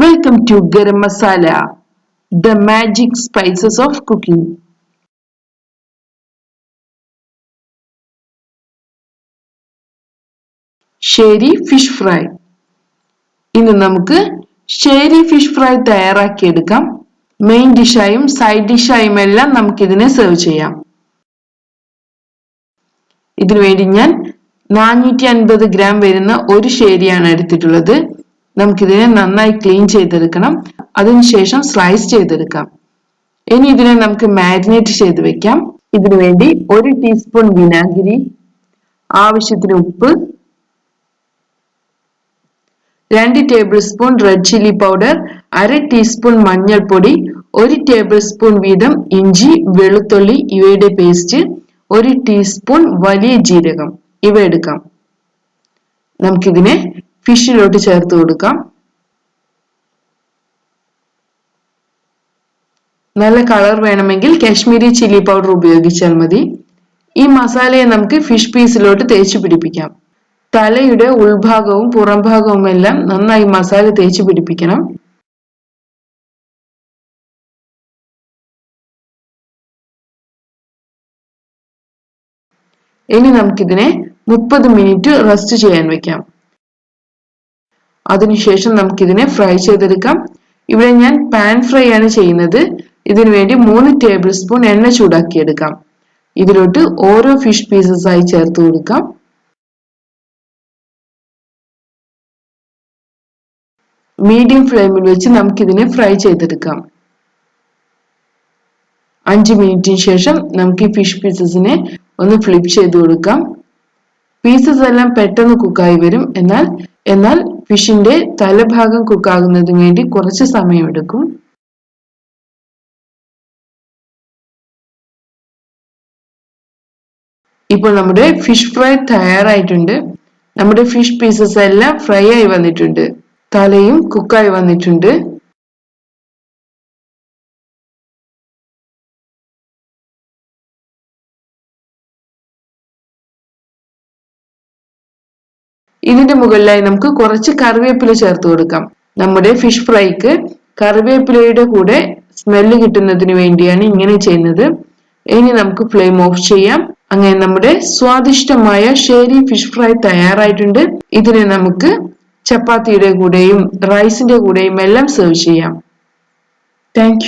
Welcome to Garam Masala, the magic spices of cooking. ഷേരി fish fry ഇന്ന് നമുക്ക് ഷേരി ഫിഷ് ഫ്രൈ തയ്യാറാക്കിയെടുക്കാം. മെയിൻ ഡിഷായും സൈഡ് ഡിഷായും എല്ലാം നമുക്കിതിനെ സെർവ് ചെയ്യാം. ഇതിനു വേണ്ടി ഞാൻ നാനൂറ്റി അൻപത് ഗ്രാം വരുന്ന ഒരു ഷേരിയാണ് എടുത്തിട്ടുള്ളത്. നമുക്കിതിനെ നന്നായി ക്ലീൻ ചെയ്തെടുക്കണം. അതിനുശേഷം സ്ലൈസ് ചെയ്തെടുക്കാം. ഇനി ഇതിനെ നമുക്ക് മാരിനേറ്റ് ചെയ്ത് വെക്കാം. ഇതിനു വേണ്ടി ഒരു ടീസ്പൂൺ വിനാഗിരി ആവശ്യത്തിന് ഉപ്പ് രണ്ട് table spoon red chilli powder അര ടീസ്പൂൺ മഞ്ഞൾപ്പൊടി ഒരു ടേബിൾ സ്പൂൺ വീതം ഇഞ്ചി വെളുത്തുള്ളി ഇവയുടെ പേസ്റ്റ് ഒരു ടീസ്പൂൺ വലിയ ജീരകം. ഇവ എടുക്കാം. നമുക്കിതിനെ ഫിഷിലോട്ട് ചേർത്ത് കൊടുക്കാം. നല്ല കളർ വേണമെങ്കിൽ കാശ്മീരി ചില്ലി പൗഡർ ഉപയോഗിച്ചാൽ മതി. ഈ മസാലയെ നമുക്ക് ഫിഷ് പീസിലോട്ട് തേച്ച് പിടിപ്പിക്കാം. തലയുടെ ഉൾഭാഗവും പുറംഭാഗവും എല്ലാം നന്നായി മസാല തേച്ച് പിടിപ്പിക്കണം. ഇനി നമുക്കിതിനെ മുപ്പത് മിനിറ്റ് റെസ്റ്റ് ചെയ്യാൻ വെക്കാം. അതിനുശേഷം നമുക്കിതിനെ ഫ്രൈ ചെയ്തെടുക്കാം. ഇവിടെ ഞാൻ പാൻ ഫ്രൈ ആണ് ചെയ്യുന്നത്. ഇതിനു വേണ്ടി മൂന്ന് ടേബിൾ സ്പൂൺ എണ്ണ ചൂടാക്കിയെടുക്കാം. ഇതിലോട്ട് ഓരോ ഫിഷ് പീസസ് ആയി ചേർത്ത് കൊടുക്കാം. മീഡിയം ഫ്ലെയിമിൽ വെച്ച് നമുക്കിതിനെ ഫ്രൈ ചെയ്തെടുക്കാം. അഞ്ച് മിനിറ്റിന് ശേഷം നമുക്ക് ഈ ഫിഷ് പീസസിനെ ഒന്ന് ഫ്ലിപ്പ് ചെയ്ത് കൊടുക്കാം. പീസസ് എല്ലാം പെട്ടെന്ന് കുക്കായി വരും. എന്നാൽ എന്നാൽ ഫിഷിന്റെ തലഭാഗം കുക്കാകുന്നതിന് വേണ്ടി കുറച്ച് സമയമെടുക്കും. ഇപ്പോൾ നമ്മുടെ ഫിഷ് ഫ്രൈ തയ്യാറായിട്ടുണ്ട്. നമ്മുടെ ഫിഷ് പീസസ് എല്ലാം ഫ്രൈ ആയി വന്നിട്ടുണ്ട്. തലയും കുക്കായി വന്നിട്ടുണ്ട്. ഇതിന്റെ മുകളിലായി നമുക്ക് കുറച്ച് കറിവേപ്പില ചേർത്ത് കൊടുക്കാം. നമ്മുടെ ഫിഷ് ഫ്രൈക്ക് കറിവേപ്പിലയുടെ കൂടെ സ്മെല്ല് കിട്ടുന്നതിന് വേണ്ടിയാണ് ഇങ്ങനെ ചെയ്യുന്നത്. ഇനി നമുക്ക് ഫ്ലെയിം ഓഫ് ചെയ്യാം. അങ്ങനെ നമ്മുടെ സ്വാദിഷ്ടമായ ഷേരി ഫിഷ് ഫ്രൈ തയ്യാറായിട്ടുണ്ട്. ഇതിനെ നമുക്ക് ചപ്പാത്തിയുടെ കൂടെയും റൈസിന്റെ കൂടെയും എല്ലാം സെർവ് ചെയ്യാം. താങ്ക്